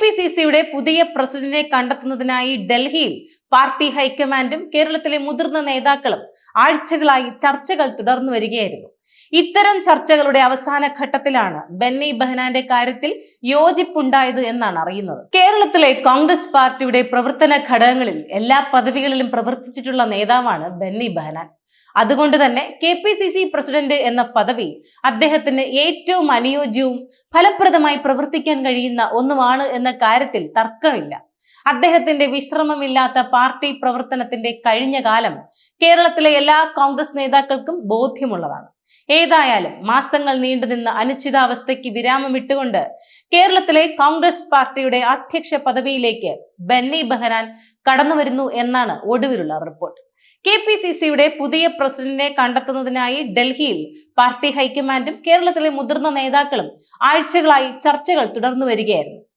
P C സിയുടെ പുതിയ പ്രസിഡന്റിനെ കണ്ടെത്തുന്നതിനായി ഡൽഹിയിൽ പാർട്ടി ഹൈക്കമാൻഡും കേരളത്തിലെ മുതിർന്ന നേതാക്കളും ആഴ്ചകളായി ചർച്ചകൾ തുടർന്നു വരികയായിരുന്നു. ഇത്തരം ചർച്ചകളുടെ അവസാന ഘട്ടത്തിലാണ് ബെന്നി ബെഹനാന്റെ കാര്യത്തിൽ യോജിപ്പുണ്ടായത് എന്നാണ് അറിയുന്നത്. കേരളത്തിലെ കോൺഗ്രസ് പാർട്ടിയുടെ പ്രവർത്തന ഘടകങ്ങളിൽ എല്ലാ പദവികളിലും പ്രവർത്തിച്ചിട്ടുള്ള നേതാവാണ് ബെന്നി ബെഹനാൻ. അതുകൊണ്ട് തന്നെ K P C C president എന്ന പദവി അദ്ദേഹത്തിന് ഏറ്റവും അനുയോജ്യവും ഫലപ്രദമായി പ്രവർത്തിക്കാൻ കഴിയുന്ന ഒന്നുമാണ് എന്ന കാര്യത്തിൽ തർക്കമില്ല. അദ്ദേഹത്തിന്റെ വിശ്രമമില്ലാത്ത പാർട്ടി പ്രവർത്തനത്തിന്റെ കഴിഞ്ഞ കാലം കേരളത്തിലെ എല്ലാ കോൺഗ്രസ് നേതാക്കൾക്കും ബോധ്യമുള്ളതാണ്. ഏതായാലും മാസങ്ങൾ നീണ്ടുനിന്ന അനിശ്ചിതാവസ്ഥയ്ക്ക് വിരാമം ഇട്ടുകൊണ്ട് കേരളത്തിലെ കോൺഗ്രസ് പാർട്ടിയുടെ അധ്യക്ഷ പദവിയിലേക്ക് ബെന്നി ബെഹനാൻ കടന്നുവരുന്നു എന്നാണ് ഒടുവിലുള്ള റിപ്പോർട്ട്. കെ പി സി സിയുടെ പുതിയ പ്രസിഡന്റിനെ കണ്ടെത്തുന്നതിനായി ഡൽഹിയിൽ പാർട്ടി ഹൈക്കമാൻഡും കേരളത്തിലെ മുതിർന്ന നേതാക്കളും ആഴ്ചകളായി ചർച്ചകൾ തുടർന്നു വരികയായിരുന്നു.